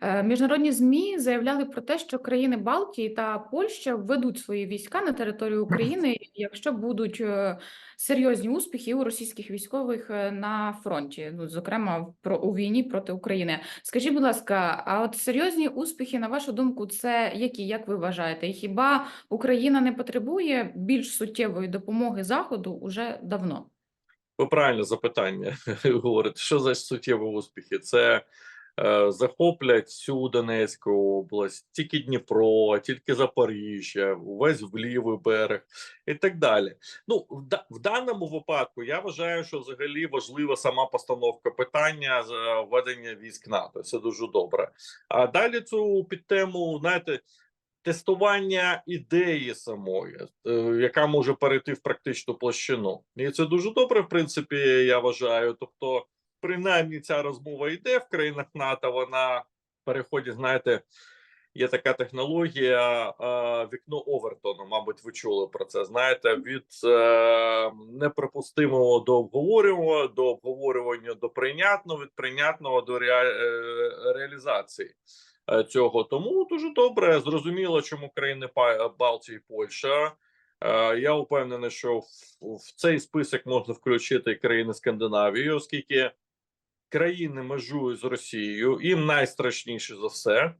Е, Міжнародні ЗМІ заявляли про те, що країни Балтії та Польща введуть свої війська на територію України, якщо будуть е, серйозні успіхи у російських військових е, на фронті, ну зокрема в- про у війні проти України. Скажіть, будь ласка, а от серйозні успіхи, на вашу думку, це які? Як ви вважаєте? І хіба Україна не потребує більш суттєвої допомоги Заходу уже давно? Ви правильне запитання говорите. Що за суттєві успіхи? Це захоплять всю Донецьку область, тільки Дніпро, тільки Запоріжжя, увесь в лівий берег і так далі. Ну, в, даному випадку я вважаю, що взагалі важлива сама постановка питання е, введення військ НАТО. Це дуже добре. А далі цю підтему, знаєте. Тестування ідеї самої, е, яка може перейти в практичну площину, і це дуже добре, в принципі, я вважаю. Тобто, принаймні, ця розмова йде в країнах НАТО. Вона переходить, знаєте, є така технологія вікно Овертону. Мабуть, ви чули про це. Знаєте, від е, неприпустимого до обговорюваного, до обговорювання до прийнятного, від прийнятного до е, реалізації е, цього. Тому дуже добре зрозуміло, чому країни Балтії, Польща. Я впевнений, що в цей список можна включити країни Скандинавії, оскільки країни межують з Росією, їм найстрашніше за все.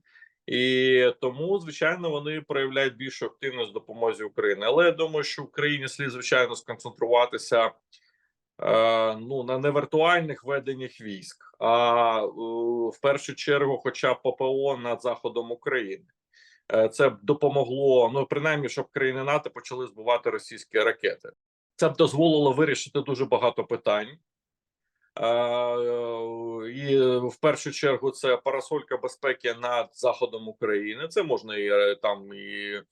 І тому, звичайно, вони проявляють більшу активність в допомозі Україні. Але я думаю, що Україні слід звичайно сконцентруватися е, ну на невіртуальних веденнях військ, а е, в першу чергу, хоча б ППО над заходом України. Е, Це б допомогло, ну принаймні, щоб країни НАТО почали збивати російські ракети. Це б дозволило вирішити дуже багато питань. Е, І е, в першу чергу це парасолька безпеки над заходом України. Це можна і е, там і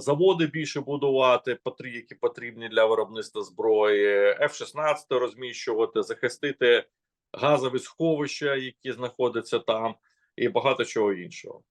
заводи більше будувати, які потрібні для виробництва зброї, F-16 розміщувати, захистити газові сховища, які знаходяться там, і багато чого іншого.